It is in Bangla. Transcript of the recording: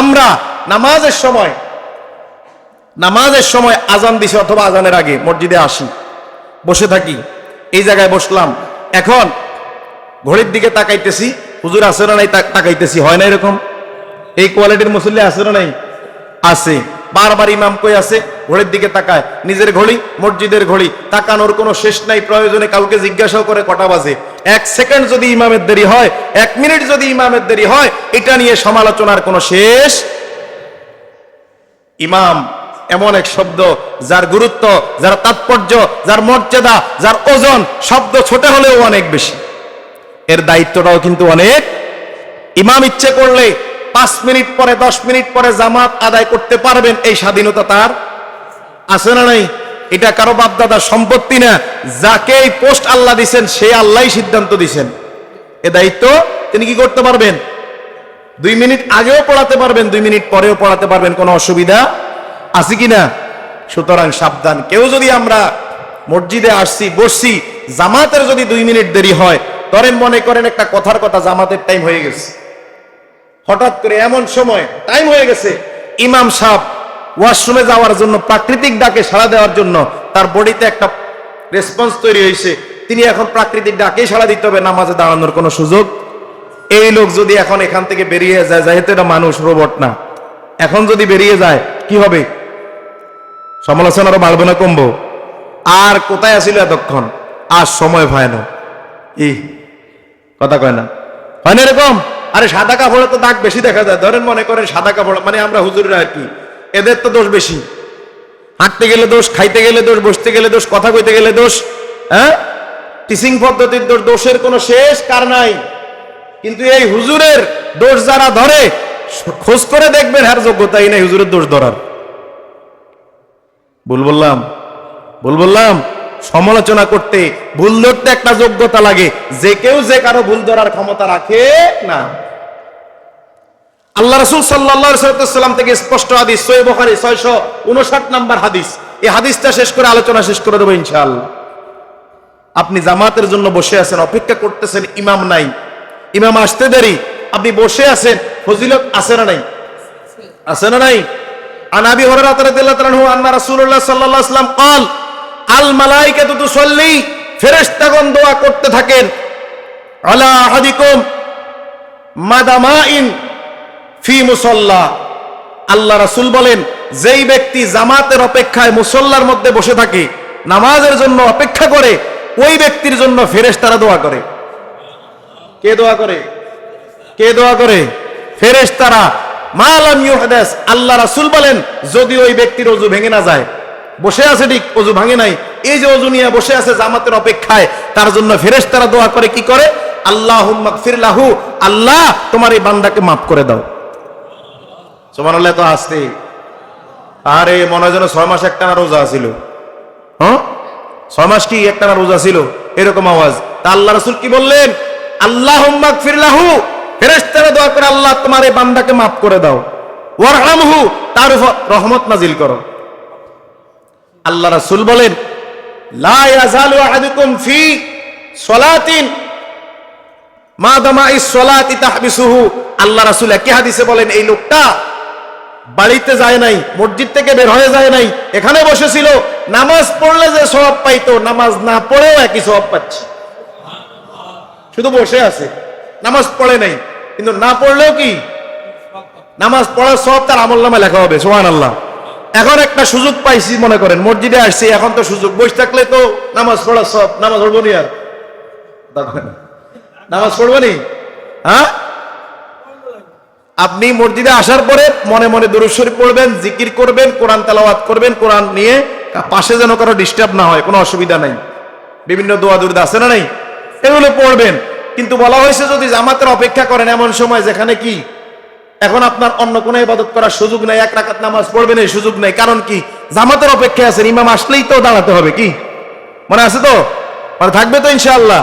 আমরা নামাজের সময় নামাজের সময় আজান দিছে অথবা আজানের আগে, মসজিদে আসি, বসে থাকি, এই জায়গায় বসলাম। এখন ঘড়ির দিকে তাকাইতেছি, হুজুর আছে না নাই তাকাইতেছি, হয় না এরকম? এই কোয়ালিটির মুসল্লি আছে না নাই? আছে। বারবার ইমাম কই আছে, ঘড়ির দিকে তাকায়। নিজের ঘড়ি, মসজিদের ঘড়ি, তাকানোর কোনো শেষ নাই, প্রয়োজনে কাউকে জিজ্ঞাসাও করে কটা বাজে। এক সেকেন্ড যদি ইমামের দেরি হয়, এক মিনিট যদি ইমামের দেরি হয়, এটা নিয়ে সমালোচনার কোনো শেষ? ইমাম এমন এক শব্দ, যার গুরুত্ব, যার তাৎপর্য, যার মর্যাদা, যার ওজন, শব্দ ছোট হলেও অনেক বেশি। এর দায়িত্বটাও কিন্তু অনেক। ইমাম ইচ্ছে করলে পাঁচ মিনিট পরে, দশ মিনিট পরে জামাত আদায় করতে পারবেন, এই স্বাধীনতা তার। আছে না নাই? এটা কারও বাপদাদার সম্পত্তি না। যাকে এই পোস্ট আল্লাহ দিছেন, সে আল্লাহ সিদ্ধান্ত দিছেন। এ দায়িত্ব তিনি কি করতে পারবেন? দুই মিনিট আগেও পড়াতে পারবেন, দুই মিনিট পরেও পড়াতে পারবেন, কোনো অসুবিধা আছে কি না সুতরাং সাবধান। কেউ যদি আমরা মসজিদে আসছি, বসছি, জামাতের যদি দুই মিনিট দেরি হয়, ধরেন মনে করেন একটা কথার কথা, জামাতের টাইম হয়ে গেছে। হঠাৎ করে এমন সময় টাইম হয়ে গেছে। ইমাম সাহেব ওয়াশরুমে যাওয়ার জন্য, প্রাকৃতিক ডাকে সাড়া দেওয়ার জন্য তার বডিতে একটা রেসপন্স তৈরি হয়েছে। তিনি এখন প্রাকৃতিক ডাকেই সাড়া দিতে হবে, নামাজে দাঁড়ানোর কোনো সুযোগ। এই লোক যদি এখন এখান থেকে বেরিয়ে যায়, যেহেতু এটা মানুষ রোবট না। এখন যদি বেরিয়ে যায়, কি হবে? সমালোচনা আরও বাড়বে না কমবো? আর কোথায় আসিল এতক্ষণ? আর সময় হয় না। ই কথা কয় না। হয় না এরকম? আরে সাদা কাপড়ে তো দাগ বেশি দেখা যায়। ধরেন মনে করেন সাদা কাপড় মানে আমরা হুজুররা আর কি এদের তো দোষ বেশি। হাঁটতে গেলে দোষ, খাইতে গেলে দোষ, বসতে গেলে দোষ, কথা কইতে গেলে দোষ হ্যাঁ? টিচিং পদ্ধতির দোষ, দোষের কোনো শেষ কার নাই। কিন্তু এই হুজুরের দোষ যারা ধরে, খোঁজ করে দেখবেন হ্যার যোগ্যতাই নেই হুজুরের দোষ ধরার। ভুল বললাম? ভুল বললাম? সমালোচনা করতে, ভুল ধরতে একটা যোগ্যতা লাগে। যে কেউ যে কারও ভুল ধরার ক্ষমতা রাখে না। আল্লাহ রসুল সাল্লাহাম থেকে স্পষ্ট হাদিস সই বখারি ছয়শ উনষাট নাম্বার হাদিস এই হাদিসটা শেষ করে আলোচনা শেষ করে দেবো ইনশাআল্লাহ আপনি জামাতের জন্য বসে আছেন অপেক্ষা করতেছেন ইমাম নাই ইমাম আসতে দেরি আপনি বসে আছেন ফজিলত আছে না নাই আছে না নাই عن ابي هريره رضي الله عنه ان رسول الله صلى الله عليه وسلم قال الملائكه تصلي ফেরেশতাগণ দোয়া করতে থাকেন আলা আহাদিকুম মাদামাইন ফি মুসল্লা। আল্লাহ রাসুল বলেন, যেই ব্যক্তি জামাতের অপেক্ষায় মুসল্লার মধ্যে বসে থাকে, নামাজের জন্য অপেক্ষা করে, ওই ব্যক্তির জন্য ফেরেস তারা দোয়া করে। কে দোয়া করে? কে দোয়া করে? ফেরেশতারা। মালাম ইউহাদাস, আল্লাহ রাসুল বলেন, যদি ওই ব্যক্তির অজু ভেঙে না যায়, বসে আছে ঠিক, অজু ভাঙে নাই, এই যে অজু নিয়ে বসে আছে জামাতের অপেক্ষায়, তার জন্য ফেরেস তারা দোয়া করে, কি করে? আল্লাহুম্মা গফিরলাহু আল্লাহ তোমার এই বান্দাকে মাফ করে দাও। সুবহানাল্লাহ, তো আসতে। আরে, মনে হয় যেন ছয় মাস একটানা রোজা ছিল। হ্যাঁ? ছয় মাস কি একটানা রোজা ছিল? এরকম আওয়াজ। তা আল্লাহ রাসূল কি বললেন? আল্লাহুম্মা গফিরলাহু ফেরেশতারা দোয়া করে, আল্লাহ, তোমার এই বান্দাকে মাফ করে দাও। ওয়ারহামহু। তার উপর রহমত নাজিল করো। আল্লাহ রাসূল বলেন, লা ইয়াজালু আহাদুকুম ফি সলাতিন। মা দামা ইস সলাতি তাহবিসুহু। আল্লাহ রাসূল একই হাদিসে বলেন, এই লোকটা বাড়িতে যায় নাই, মসজিদ থেকে বের হয়ে যায় নাই, এখানে বসেছিল, নামাজ পড়লে যে সওয়াব পাইতো, নামাজ না পড়েও একই সওয়াব পাচ্ছে। শুধু বসে আছে, নামাজ পড়ে নাই, কিন্তু না পড়লেও কি? নামাজ পড়ার সব তার আমল নামে লেখা হবে সোহান আল্লাহ এখন একটা সুযোগ পাইছি, মনে করেন, মসজিদে আসছি, এখন তো সুযোগ, বসে থাকলে তো নামাজ পড়ার সব নামাজ পড়ব নি আর? নামাজ পড়ব নি? হ্যাঁ? আপনি মসজিদে আসার পরে মনে মনে দরুদ শরীফ পড়বেন, জিকির করবেন, কোরআন তালাওয়াত করবেন, কোরআন নিয়ে পাশে যেন কারও ডিস্টার্ব না হয়, কোনো অসুবিধা নাই। বিভিন্ন দোয়া দুরুদ আছে না নাই? এগুলো পড়বেন। কিন্তু বলা হয়েছে যদি জামাতের অপেক্ষা করেন এমন সময় যেখানে কি? এখন আপনার অন্য কোনো ইবাদত করার সুযোগ নাই, এক রাকাত নামাজ পড়বেন, এই সুযোগ নাই। কারণ কি? জামাতের অপেক্ষায় আছেন, ইমাম আসলেই তো দাঁড়াতে হবে কি? মনে আছে তো? মানে থাকবে তো ইনশাআল্লাহ।